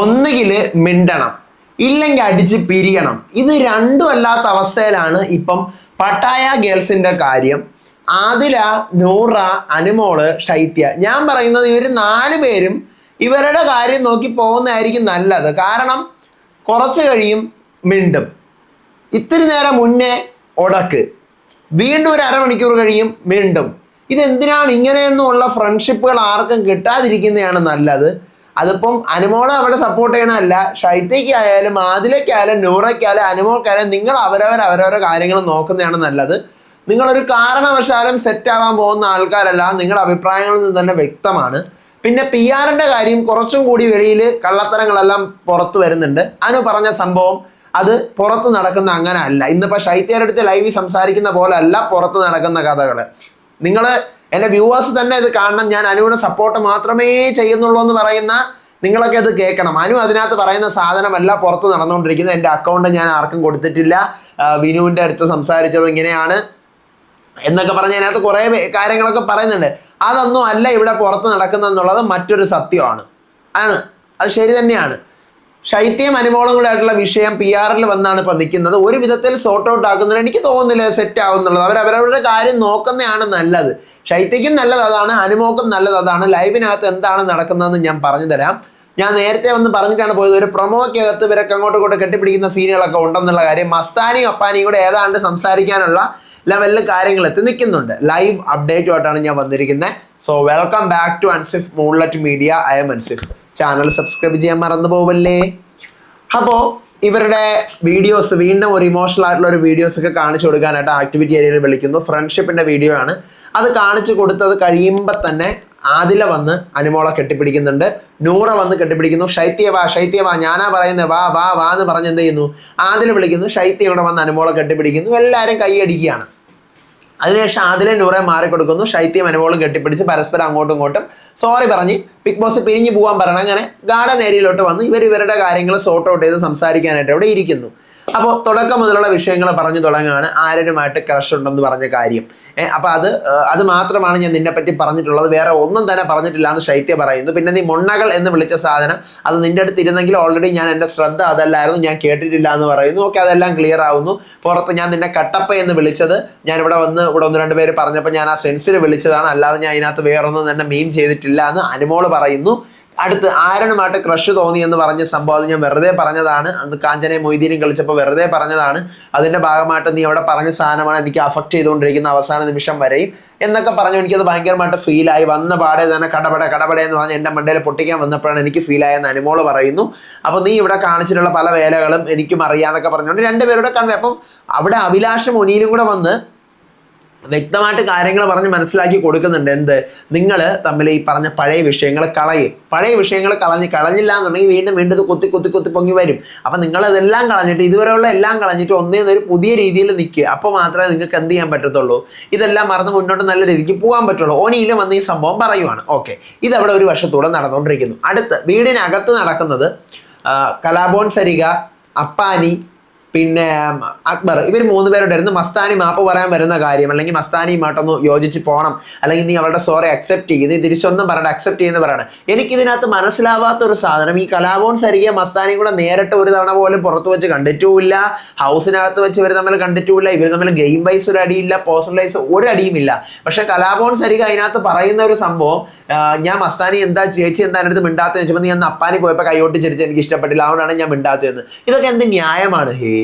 ഒന്നുകിൽ മിണ്ടണം ഇല്ലെങ്കിൽ അടിച്ച് പിരിയണം. ഇത് രണ്ടും അല്ലാത്ത അവസ്ഥയിലാണ് ഇപ്പം പട്ടായ ഗേൾസിന്റെ കാര്യം. ആദില നൂറ അനുമോൾ ഷൈത്യ ഞാൻ പറയുന്നത് ഇവർ നാല് പേരും ഇവരുടെ കാര്യം നോക്കി പോകുന്നതായിരിക്കും നല്ലത്. കാരണം കുറച്ച് കഴിയും മിണ്ടും. ഇത്തിരി നേരം മുന്നേ ഉടക്ക് വീണ്ടും ഒരു അരമണിക്കൂർ കഴിയും വീണ്ടും ഇതെന്തിനാണ് ഇങ്ങനെയൊന്നുമുള്ള ഫ്രണ്ട്ഷിപ്പുകൾ ആർക്കും കിട്ടാതിരിക്കുന്നതാണ് നല്ലത്. അതിപ്പം അനുമോളെ അവിടെ സപ്പോർട്ട് ചെയ്യണമല്ല ഷൈത്തേക്കായാലും ആദിലേക്കായാലും നൂറയ്ക്കായാലും അനുമോൾക്കായാലും നിങ്ങൾ അവരവർ അവരവരെ കാര്യങ്ങൾ നോക്കുന്നതാണ് നല്ലത്. നിങ്ങളൊരു കാരണവശാലും സെറ്റ് ആവാൻ പോകുന്ന ആൾക്കാരല്ല നിങ്ങളുടെ അഭിപ്രായങ്ങളിൽ നിന്ന് തന്നെ വ്യക്തമാണ്. പിന്നെ പി ആറിന്റെ കാര്യം കുറച്ചും കൂടി വെളിയിൽ കള്ളത്തരങ്ങളെല്ലാം പുറത്തു വരുന്നുണ്ട്. അനു പറഞ്ഞ സംഭവം അത് പുറത്ത് നടക്കുന്ന അങ്ങനെ അല്ല ഇന്നിപ്പോ ശൈത്യാരടുത്ത് അടുത്ത് ലൈവിൽ സംസാരിക്കുന്ന പോലെ അല്ല പുറത്ത് നടക്കുന്ന കഥകൾ നിങ്ങൾ എന്റെ വ്യൂവേഴ്സ് തന്നെ ഇത് കാണണം. ഞാൻ അനുവിനെ സപ്പോർട്ട് മാത്രമേ ചെയ്യുന്നുള്ളൂ എന്ന് പറയുന്ന നിങ്ങളൊക്കെ അത് കേൾക്കണം. അനു അതിനകത്ത് പറയുന്ന സാധനമല്ല പുറത്ത് നടന്നുകൊണ്ടിരിക്കുന്നത്. എന്റെ അക്കൗണ്ട് ഞാൻ ആർക്കും കൊടുത്തിട്ടില്ല. വിനുവിന്റെ അടുത്ത് സംസാരിച്ചത് ഇങ്ങനെയാണ് എന്നൊക്കെ പറഞ്ഞ് അതിനകത്ത് കുറേ കാര്യങ്ങളൊക്കെ പറയുന്നുണ്ട്. അതൊന്നും അല്ല ഇവിടെ പുറത്ത് നടക്കുന്നെന്നുള്ളത് മറ്റൊരു സത്യമാണ്. ആണ്. അത് ശരി തന്നെയാണ്. ശൈത്യം ആയിട്ടുള്ള വിഷയം പി ആറിൽ വന്നാണ് ഇപ്പം നിൽക്കുന്നത് ഒരു വിധത്തിൽ സോർട്ട് ഔട്ട് ആക്കുന്നില്ല എനിക്ക് തോന്നുന്നില്ല സെറ്റ് ആവുന്നുള്ളത്. അവർ അവരവരുടെ കാര്യം നോക്കുന്നതാണ് നല്ലത്. ശൈത്യക്കും നല്ലത് അതാണ് അനുമോക്കും നല്ലത് അതാണ്. ലൈവിനകത്ത് എന്താണ് നടക്കുന്നതെന്ന് ഞാൻ പറഞ്ഞു തരാം. ഞാൻ നേരത്തെ ഒന്ന് പറഞ്ഞിട്ടാണ് പോയത്. ഒരു പ്രൊമോക്കകത്ത് ഇവരൊക്കെ അങ്ങോട്ടും ഇങ്ങോട്ടും കെട്ടിപ്പിടിക്കുന്ന സീനുകളൊക്കെ ഉണ്ടെന്നുള്ള കാര്യം മസ്താനിയും അപ്പാനിയും കൂടെ ഏതാണ്ട് സംസാരിക്കാനുള്ള ലെവലിൽ കാര്യങ്ങൾ എത്തി നിൽക്കുന്നുണ്ട്. ലൈവ് അപ്ഡേറ്റുമായിട്ടാണ് ഞാൻ വന്നിരിക്കുന്നത് so welcome back to Ansif moonlight media I'm Ansif channel subscribe ചെയ്യാൻ മറന്നു പോവല്ലേ? അപ്പോൾ ഇവരുടെ വീഡിയോസ് വീണ്ടും ഒരു ഇമോഷണൽ ആയിട്ടുള്ള ഒരു വീഡിയോസ് ഒക്കെ കാണിച്ചു കൊടുക്കാനായിട്ട് ആക്ടിവിറ്റി ഏരിയയിൽ വിളിക്കുന്നു. ഫ്രണ്ട്ഷിപ്പിന്റെ വീഡിയോ ആണ്. അത് കാണിച്ചു കൊടുത്തത് കഴിയുമ്പോൾ തന്നെ ആദില വന്ന് അനുമോളെ കെട്ടിപ്പിടിക്കുന്നുണ്ട്. നൂറ വന്ന് കെട്ടിപ്പിടിക്കുന്നു. ശൈത്യ വാ ശൈത്യ വാ ഞാനാ പറയുന്നത് വാ വാ വാ എന്ന് പറഞ്ഞ് എന്ത് ചെയ്യുന്നു? ആദില വിളിക്കുന്നു. ശൈത്യ ഇവിടെ വന്ന് അനുമോളെ കെട്ടിപ്പിടിക്കുന്നു. എല്ലാവരും കൈയടിക്കുകയാണ്. അതിനുശേഷം ആദിലെ നൂറെ മാറിക്കൊടുക്കുന്നു. ശൈത്യം അനുഭവം കെട്ടിപ്പിടിച്ച് പരസ്പരം അങ്ങോട്ടും ഇങ്ങോട്ടും. സോറി പറഞ്ഞ് ബിഗ് ബോസ് പിരിഞ്ഞു പോകാൻ പറയണം അങ്ങനെ ഗാർഡൻ ഏരിയയിലോട്ട് വന്ന് ഇവർ ഇവരുടെ കാര്യങ്ങൾ സോർട്ട് ഔട്ട് ചെയ്ത് സംസാരിക്കാനായിട്ട് അവിടെ ഇരിക്കുന്നു. അപ്പോൾ തുടക്കം മുതലുള്ള വിഷയങ്ങൾ പറഞ്ഞു തുടങ്ങുകയാണ് ആരനുമായിട്ട് ക്രഷ് ഉണ്ടെന്ന് പറഞ്ഞ കാര്യം. അപ്പൊ അത് അത് മാത്രമാണ് ഞാൻ നിന്നെ പറ്റി പറഞ്ഞിട്ടുള്ളത്. വേറെ ഒന്നും തന്നെ പറഞ്ഞിട്ടില്ല എന്ന് ശൈത്യ പറയുന്നു. പിന്നെ നീ മുണ്ണകൾ എന്ന് വിളിച്ച സാധനം അത് നിന്റെ അടുത്ത് ഇരുന്നെങ്കിൽ ഓൾറെഡി ഞാൻ എന്റെ ശ്രദ്ധ അതല്ലായിരുന്നു ഞാൻ കേട്ടിട്ടില്ല എന്ന് പറയുന്നു. ഓക്കെ അതെല്ലാം ക്ലിയർ ആവുന്നു. പുറത്ത് ഞാൻ നിന്നെ കട്ടപ്പ എന്ന് വിളിച്ചത് ഞാൻ ഇവിടെ വന്ന് ഇവിടെ ഒന്ന് രണ്ട് പേര് പറഞ്ഞപ്പോൾ ഞാൻ ആ സെൻസിൽ വിളിച്ചതാണ്. അല്ലാതെ ഞാൻ അതിനകത്ത് വേറൊന്നും തന്നെ മീൻ ചെയ്തിട്ടില്ല എന്ന് അനുമോൾ പറയുന്നു. അടുത്ത് ആരണുമായിട്ട് ക്രഷ് തോന്നി എന്ന് പറഞ്ഞ സംഭവം അത് ഞാൻ വെറുതെ പറഞ്ഞതാണ്. അന്ന് കാഞ്ചനെ മൊയ്തീനും കളിച്ചപ്പോൾ വെറുതെ പറഞ്ഞതാണ്. അതിന്റെ ഭാഗമായിട്ട് നീ അവിടെ പറഞ്ഞ സാധനമാണ് എനിക്ക് അഫക്റ്റ് ചെയ്തുകൊണ്ടിരിക്കുന്ന അവസാന നിമിഷം വരെയും എന്നൊക്കെ പറഞ്ഞു. എനിക്കത് ഭയങ്കരമായിട്ട് ഫീലായി വന്ന പാടെ തന്നെ കടപട കടപട എന്ന് പറഞ്ഞ് എന്റെ മണ്ടയിൽ പൊട്ടിക്കാൻ വന്നപ്പോഴാണ് എനിക്ക് ഫീലായെന്ന് അനുമോൾ പറയുന്നു. അപ്പോൾ നീ ഇവിടെ കാണിച്ചിട്ടുള്ള പല വേലകളും എനിക്കും അറിയാമെന്നൊക്കെ പറഞ്ഞുകൊണ്ട് രണ്ടുപേരുടെ കൺവേ അപ്പം അവിടെ അഭിലാഷം ഒനിയിലും കൂടെ വന്ന് വ്യക്തമായിട്ട് കാര്യങ്ങൾ പറഞ്ഞ് മനസ്സിലാക്കി കൊടുക്കുന്നുണ്ട്. എന്ത്? നിങ്ങൾ തമ്മിൽ ഈ പറഞ്ഞ പഴയ വിഷയങ്ങൾ കളയും. പഴയ വിഷയങ്ങൾ കളഞ്ഞ് കളഞ്ഞില്ല എന്നുണ്ടെങ്കിൽ വീണ്ടും വീണ്ടും ഇത് കൊത്തി കൊത്തി കൊത്തി പൊങ്ങി വരും. അപ്പം നിങ്ങൾ അതെല്ലാം കളഞ്ഞിട്ട് ഇതുവരെയുള്ള എല്ലാം കളഞ്ഞിട്ട് ഒന്നേന്ന് ഒരു പുതിയ രീതിയിൽ നിൽക്കുക അപ്പോൾ മാത്രമേ നിങ്ങൾക്ക് എന്ത് ചെയ്യാൻ പറ്റത്തുള്ളൂ? ഇതെല്ലാം മറന്ന് മുന്നോട്ട് നല്ല രീതിക്ക് പോകാൻ പറ്റുള്ളൂ. ഓനിയിലും വന്ന് ഈ സംഭവം പറയുവാണ്. ഓക്കെ. ഇതവിടെ ഒരു വർഷത്തോടെ നടന്നുകൊണ്ടിരിക്കുന്നു. അടുത്ത് വീടിനകത്ത് നടക്കുന്നത് കലാബോൺ സരിക അപ്പാനി പിന്നെ അക്ബർ. ഇവർ മൂന്ന് പേരുണ്ടായിരുന്നു മസ്താനി മാപ്പ് പറയാൻ വരുന്ന കാര്യം. അല്ലെങ്കിൽ മസ്താനിയുമായിട്ടൊന്ന് യോജിച്ച് പോകണം അല്ലെങ്കിൽ നീ അവളുടെ സോറി അക്സെപ്റ്റ് ചെയ്ത് തിരിച്ചൊന്നും പറയണ്ട. അക്സെപ്റ്റ് ചെയ്യുന്ന പറയണം. എനിക്കിതിനകത്ത് മനസ്സിലാവാത്ത ഒരു സാധനം ഈ കലാഭവൻ സരികെ മസ്താനി കൂടെ നേരിട്ട് ഒരു തവണ പോലും പുറത്ത് വെച്ച് കണ്ടിട്ടുമില്ല. ഹൗസിനകത്ത് വെച്ച് ഇവർ തമ്മിൽ കണ്ടിട്ടുമില്ല. ഇവർ തമ്മിൽ ഗെയിം വൈസ് ഒരു അടിയില്ല പേഴ്സണൽ വൈസ് ഒരു അടിയുമില്ല. പക്ഷെ കലാഭവൻ സരിക അതിനകത്ത് പറയുന്ന ഒരു സംഭവം ഞാൻ മസ്താനി എന്താ ചേച്ചി എന്താ എന്റെ അടുത്ത് മിണ്ടാത്ത ചോദിച്ചപ്പോൾ നീ അന്ന് അപ്പാനി പോയപ്പോൾ കൈയോട്ട് ചിരിച്ച് എനിക്ക് ഇഷ്ടപ്പെട്ടില്ല. അതുകൊണ്ടാണ് ഞാൻ മിണ്ടാത്തതെന്ന്. ഇതൊക്കെ എന്ത് ന്യായമാണ്? ഹേ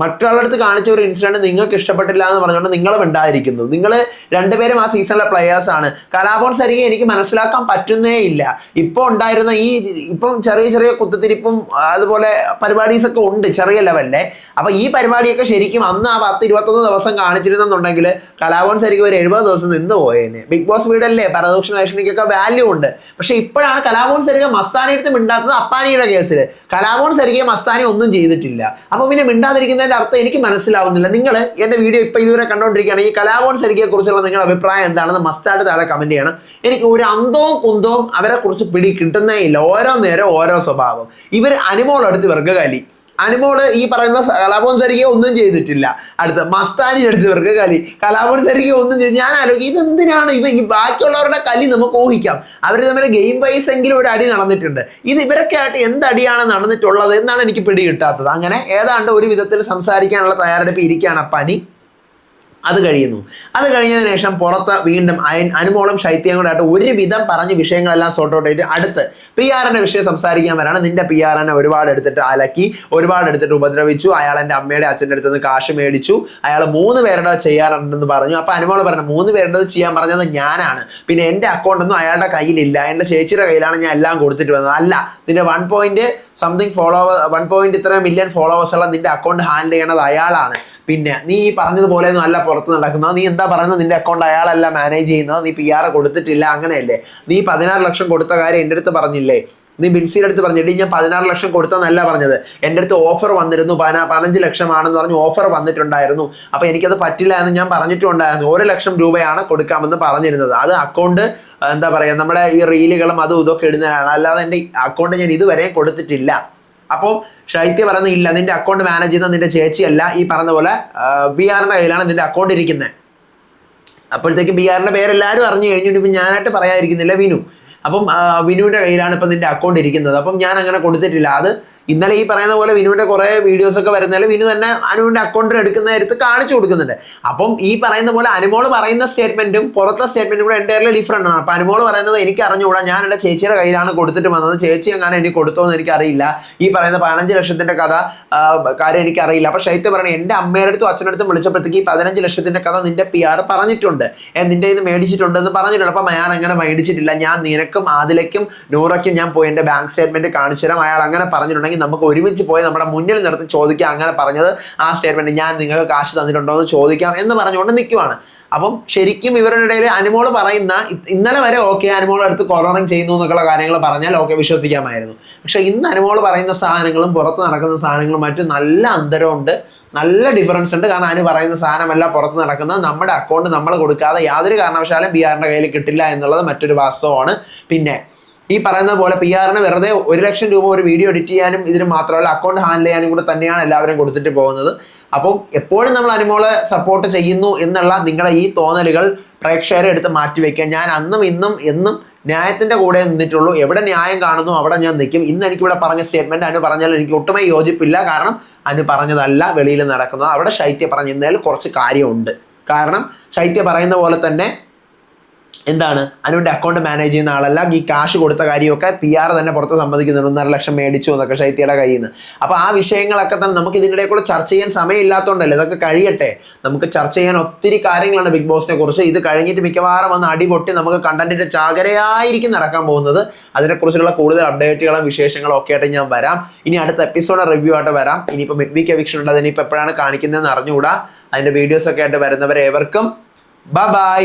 മറ്റുള്ളവരുടെ അടുത്ത് കാണിച്ച ഒരു ഇൻസിഡന്റ് നിങ്ങൾക്ക് ഇഷ്ടപ്പെട്ടില്ല എന്ന് പറഞ്ഞുകൊണ്ട് നിങ്ങളും ഉണ്ടായിരിക്കുന്നു. നിങ്ങൾ രണ്ടുപേരും ആ സീസണിലെ പ്ലെയേഴ്സ് ആണ്. കലാഭവൻ സരികെ എനിക്ക് മനസ്സിലാക്കാൻ പറ്റുന്നേ ഇല്ല. ഇപ്പോൾ ഉണ്ടായിരുന്ന ഈ ഇപ്പം ചെറിയ ചെറിയ കുത്തിത്തിരിപ്പും അതുപോലെ പരിപാടീസ് ഒക്കെ ഉണ്ട് ചെറിയ ലെവലിലെ അപ്പൊ ഈ പരിപാടിയൊക്കെ ശരിക്കും അന്ന് ആ പത്ത് ഇരുപത്തൊന്ന് ദിവസം കാണിച്ചിരുന്നെന്നുണ്ടെങ്കിൽ കലാഭവൻ ശരിക്കും ഒരു എഴുപത് ദിവസം നിന്ന് പോയേനെ. ബിഗ് ബോസ് വീടല്ലേ? പരദോക്ഷ വൈഷ്ണിക്കൊക്കെ വാല്യൂ ഉണ്ട്. പക്ഷെ ഇപ്പോഴാണ് കലാഭവൻ ശരിക്കും മസ്താനി എടുത്ത് മിണ്ടാത്തത് അപ്പാനിയുടെ കേസിൽ കലാഭവൻ ശരിക്കും മസ്താനി ഒന്നും ചെയ്തിട്ടില്ല. അപ്പൊ പിന്നെ മിണ്ടാതിരിക്കുന്നതിന്റെ അർത്ഥം എനിക്ക് മനസ്സിലാവുന്നില്ല. നിങ്ങൾ എന്റെ വീഡിയോ ഇപ്പൊ ഇതുവരെ കണ്ടോണ്ടിരിക്കുകയാണെങ്കിൽ കലാഭവൻ ശരിക്കെ കുറിച്ചുള്ള നിങ്ങളുടെ അഭിപ്രായം എന്താണെന്ന് മസ്റ്റായിട്ട് താഴെ കമന്റ് ചെയ്യണം. എനിക്ക് ഒരു അന്തവും കുന്തവും അവരെ കുറിച്ച് പിടി കിട്ടുന്നേ ഇല്ല. ഓരോ നേരം ഓരോ സ്വഭാവം. ഇവർ അനുമോളെടുത്ത് വർഗകാലി അനുമോൾ ഈ പറയുന്ന കലാഭവൻ സരിക ഒന്നും ചെയ്തിട്ടില്ല. അടുത്ത മസ്താനി എടുത്തവർക്ക് കലി. കലാഭവൻ സരിക ഒന്നും ചെയ്ത് ഞാൻ ആലോചിക്കും ഇതെന്തിനാണ് ഇവ ഈ ബാക്കിയുള്ളവരുടെ കലി നമുക്ക് ഊഹിക്കാം. അവർ തമ്മിൽ ഗെയിം വൈസ് എങ്കിലും ഒരു അടി നടന്നിട്ടുണ്ട്. ഇത് ഇവരൊക്കെ ആയിട്ട് എന്ത് അടിയാണ് നടന്നിട്ടുള്ളത് എന്നാണ് എനിക്ക് പിടി കിട്ടാത്തത്. അങ്ങനെ ഏതാണ്ട് ഒരു വിധത്തിൽ സംസാരിക്കാനുള്ള തയ്യാറെടുപ്പ് ഇരിക്കുകയാണ് പനി അത് കഴിയുന്നു. അത് കഴിഞ്ഞതിന് ശേഷം പുറത്ത് വീണ്ടും അനുമോളും ശൈത്യം കൂടെ ഒരുവിധം പറഞ്ഞ് വിഷയങ്ങളെല്ലാം സോർട്ട് ഔട്ട് ചെയ്തിട്ട് അടുത്ത് പി ആറിന്റെ വിഷയം സംസാരിക്കാൻ വരാണ്. നിന്റെ പി ആർ എന്നെ ഒരുപാട് എടുത്തിട്ട് അലക്കി ഒരുപാട് എടുത്തിട്ട് ഉപദ്രവിച്ചു. അയാൾ എന്റെ അമ്മയുടെ അച്ഛന്റെ അടുത്ത് നിന്ന് കാശ് മേടിച്ചു. അയാൾ മൂന്ന് പേരുടെ ചെയ്യാറുണ്ടെന്ന് പറഞ്ഞു. അപ്പൊ അനുമോൾ പറഞ്ഞു മൂന്ന് പേരുടെ ചെയ്യാൻ പറഞ്ഞത് ഞാനാണ്. പിന്നെ എന്റെ അക്കൗണ്ടൊന്നും അയാളുടെ കയ്യിലില്ല. എന്റെ ചേച്ചിയുടെ കയ്യിലാണ് ഞാൻ എല്ലാം കൊടുത്തിട്ട് വന്നത്. അല്ല നിന്റെ one point something follower one point ഇത്ര മില്യൺ ഫോളോവേഴ്സ് ഉള്ള നിന്റെ അക്കൗണ്ട് ഹാൻഡിൽ ചെയ്യണത് അയാളാണ്. പിന്നെ നീ പറഞ്ഞതുപോലെ ഒന്നും അല്ല പുറത്ത് നടക്കുന്നത്. നീ എന്താ പറയുന്നത്? നിന്റെ അക്കൗണ്ട് അയാളല്ല മാനേജ് ചെയ്യുന്നത്. നീ പി ആർ കൊടുത്തിട്ടില്ല. അങ്ങനെയല്ലേ? നീ പതിനാറ് ലക്ഷം കൊടുത്ത കാര്യം എന്റെ അടുത്ത് പറഞ്ഞില്ലേ? നീ ബിൻസിയുടെ അടുത്ത് പറഞ്ഞിട്ട് ഞാൻ പതിനാറ് ലക്ഷം കൊടുത്തെന്നല്ല പറഞ്ഞത്. എന്റെ അടുത്ത് ഓഫർ വന്നിരുന്നു. പതിനാ പതിനഞ്ച് ലക്ഷമാണെന്ന് പറഞ്ഞ് ഓഫർ വന്നിട്ടുണ്ടായിരുന്നു. അപ്പോൾ എനിക്കത് പറ്റില്ല എന്ന് ഞാൻ പറഞ്ഞിട്ടുണ്ടായിരുന്നു. ഒരു ലക്ഷം രൂപയാണ് കൊടുക്കാമെന്ന് പറഞ്ഞിരുന്നത്. അത് അക്കൗണ്ട് എന്താ പറയാ നമ്മുടെ ഈ റീലുകളും അതും ഇതൊക്കെ ഇടുന്നതാണ്. അല്ലാതെ എന്റെ അക്കൗണ്ട് ഞാൻ ഇതുവരെയും കൊടുത്തിട്ടില്ല. അപ്പോൾ ശൈത്യ പറയുന്നത് ഇല്ല നിന്റെ അക്കൗണ്ട് മാനേജ് ചെയ്യുന്ന നിന്റെ ചേച്ചിയല്ല ഈ പറഞ്ഞ പോലെ ബി ആറിന്റെ കയ്യിലാണ് നിന്റെ അക്കൗണ്ട് ഇരിക്കുന്നത് അപ്പോഴത്തേക്ക് ബി ആറിന്റെ പേരെല്ലാവരും അറിഞ്ഞു കഴിഞ്ഞിട്ട് ഇപ്പം ഞാനായിട്ട് പറയാതിരിക്കുന്നില്ല വിനു. അപ്പം വിനുവിന്റെ കയ്യിലാണ് ഇപ്പം നിന്റെ അക്കൗണ്ട് ഇരിക്കുന്നത്. അപ്പം ഞാൻ അങ്ങനെ കൊടുത്തിട്ടില്ല. അത് ഇന്നലെ ഈ പറയുന്ന പോലെ വിനുവിന്റെ കുറെ വീഡിയോസ് ഒക്കെ വരുന്നതിൽ വിനു തന്നെ അനുവിന്റെ അക്കൗണ്ടിൽ എടുക്കുന്ന നേരത്ത് കാണിച്ചു കൊടുക്കുന്നുണ്ട്. അപ്പം ഈ പറയുന്ന പോലെ അനുമോൾ പറയുന്ന സ്റ്റേറ്റ്മെന്റും പുറത്തെ സ്റ്റേറ്റ്മെന്റും കൂടെ എന്റയർലി ഡിഫറെന്റ് ആണ്. അപ്പം അനുമോൾ പറയുന്നത് എനിക്ക് അറിഞ്ഞുകൂടാ. ഞാൻ എന്റെ ചേച്ചിയുടെ കയ്യിലാണ് കൊടുത്തിട്ട് വന്നത്. ചേച്ചി എങ്ങനെ എനിക്ക് കൊടുത്തോ എന്ന് എനിക്കറിയില്ല. ഈ പറയുന്ന പതിനഞ്ച് ലക്ഷത്തിന്റെ കഥ കാര്യം എനിക്കറിയില്ല. അപ്പൊ ശൈത്യ പറയണേ എന്റെ അമ്മയുടെ അടുത്തും അച്ഛന്റെ വിളിച്ചപ്പോഴത്തേക്ക് ഈ പതിനഞ്ച് ലക്ഷത്തിന്റെ കഥ നിന്റെ പി ആർ പറഞ്ഞിട്ടുണ്ട്. നിന്റെ ഇത് മേടിച്ചിട്ടുണ്ട് എന്ന് പറഞ്ഞിട്ടുണ്ട്. അപ്പം ഞാൻ അങ്ങനെ മേടിച്ചിട്ടില്ല. ഞാൻ നിനക്കും ആദിലയ്ക്കും നൂറയ്ക്കും ഞാൻ പോയി എന്റെ ബാങ്ക് സ്റ്റേറ്റ്മെന്റ് കാണിച്ചു തരാം. അയാൾ അങ്ങനെ പറഞ്ഞിട്ടുണ്ടെങ്കിൽ നമുക്ക് ഒരുമിച്ച് പോയി നമ്മുടെ മുന്നിൽ നിർത്തി ചോദിക്കാം അങ്ങനെ പറഞ്ഞത് ആ സ്റ്റേറ്റ്മെന്റ് ഞാൻ നിങ്ങൾക്ക് കാശ് തന്നിട്ടുണ്ടോ എന്ന് ചോദിക്കാം എന്ന് പറഞ്ഞുകൊണ്ട് നിൽക്കുവാണ് അപ്പം ശരിക്കും ഇവരുടെ ഇടയിൽ അനുമോൾ പറയുന്ന ഇന്നലെ വരെ ഓക്കെ അനുമോൾ അടുത്ത് കൊറോണ ചെയ്യുന്നു എന്നൊക്കെയുള്ള കാര്യങ്ങൾ പറഞ്ഞാൽ ഓക്കെ വിശ്വസിക്കാമായിരുന്നു. പക്ഷെ ഇന്ന് അനുമോൾ പറയുന്ന സാധനങ്ങളും പുറത്ത് നടക്കുന്ന സാധനങ്ങളുമായിട്ട് നല്ല അന്തരമുണ്ട് നല്ല ഡിഫറൻസ് ഉണ്ട്. കാരണം അനു പറയുന്ന സാധനമല്ല പുറത്ത് നടക്കുന്നത്. നമ്മുടെ അക്കൗണ്ട് നമ്മൾ കൊടുക്കാതെ യാതൊരു കാരണവശാലും ബിഹാറിന്റെ കയ്യിൽ കിട്ടില്ല എന്നുള്ളത് മറ്റൊരു വാസ്തവമാണ്. പിന്നെ ഈ പറയുന്ന പോലെ പി ആറിന് വെറുതെ ഒരു ലക്ഷം രൂപ ഒരു വീഡിയോ എഡിറ്റ് ചെയ്യാനും ഇതിന് മാത്രമല്ല അക്കൗണ്ട് ഹാൻഡിൽ ചെയ്യാനും കൂടെ തന്നെയാണ് എല്ലാവരും കൊടുത്തിട്ട് പോകുന്നത്. അപ്പോൾ എപ്പോഴും നമ്മൾ അനുമോളെ സപ്പോർട്ട് ചെയ്യുന്നു എന്നുള്ള നിങ്ങളുടെ ഈ തോന്നലുകൾ പ്രേക്ഷകരെ എടുത്ത് മാറ്റിവെക്കുക ഞാൻ അന്നും ഇന്നും എന്നും ന്യായത്തിന്റെ കൂടെ നിന്നിട്ടുള്ളൂ. എവിടെ ന്യായം കാണുന്നു അവിടെ ഞാൻ നിൽക്കും. ഇന്ന് എനിക്കിവിടെ പറഞ്ഞ സ്റ്റേറ്റ്മെന്റ് അനു പറഞ്ഞാൽ എനിക്ക് ഒട്ടുമേ യോജിപ്പില്ല. കാരണം അനു പറഞ്ഞതല്ല വെളിയിൽ നടക്കുന്നത്. അവിടെ ശൈത്യ പറഞ്ഞതിൽ കുറച്ച് കാര്യമുണ്ട്. കാരണം ശൈത്യ പറയുന്ന പോലെ തന്നെ എന്താണ്? അനുവിന്റെ അക്കൗണ്ട് മാനേജ് ചെയ്യുന്ന ആളല്ല ഈ കാശ് കൊടുത്ത കാര്യമൊക്കെ പി ആർ തന്നെ പുറത്ത് സമ്മതിക്കുന്നുണ്ട്. ഒന്നര ലക്ഷം മേടിച്ചു എന്നൊക്കെ ശൈത്യയുടെ കയ്യിൽ നിന്ന് അപ്പൊ ആ വിഷയങ്ങളൊക്കെ തന്നെ നമുക്ക് ഇതിനിടെ കൂടെ ചർച്ച ചെയ്യാൻ സമയമില്ലാത്തതുകൊണ്ടല്ലേ ഇതൊക്കെ കഴിയട്ടെ. നമുക്ക് ചർച്ച ചെയ്യാൻ ഒത്തിരി കാര്യങ്ങളാണ് ബിഗ് ബോസിനെ കുറിച്ച്. ഇത് കഴിഞ്ഞിട്ട് മിക്കവാറും വന്ന് അടിപൊട്ടി നമുക്ക് കണ്ടന്റിന്റെ ചാകരയായിരിക്കും നടക്കാൻ പോകുന്നത്. അതിനെക്കുറിച്ചുള്ള കൂടുതൽ അപ്ഡേറ്റുകളും വിശേഷങ്ങളും ഒക്കെ ആയിട്ട് ഞാൻ വരാം. ഇനി അടുത്ത എപ്പിസോഡ് റിവ്യൂ ആയിട്ട് വരാം. ഇനിയിപ്പോൾ മിഡ് വീക്ക് എവിക്ഷൻ ഉണ്ട് അതിനിപ്പോൾ എപ്പോഴാണ് കാണിക്കുന്നതെന്ന് അറിഞ്ഞുകൂടാ. അതിന്റെ വീഡിയോസ് ഒക്കെ ആയിട്ട് വരുന്നവരെ ഏവർക്കും ബൈ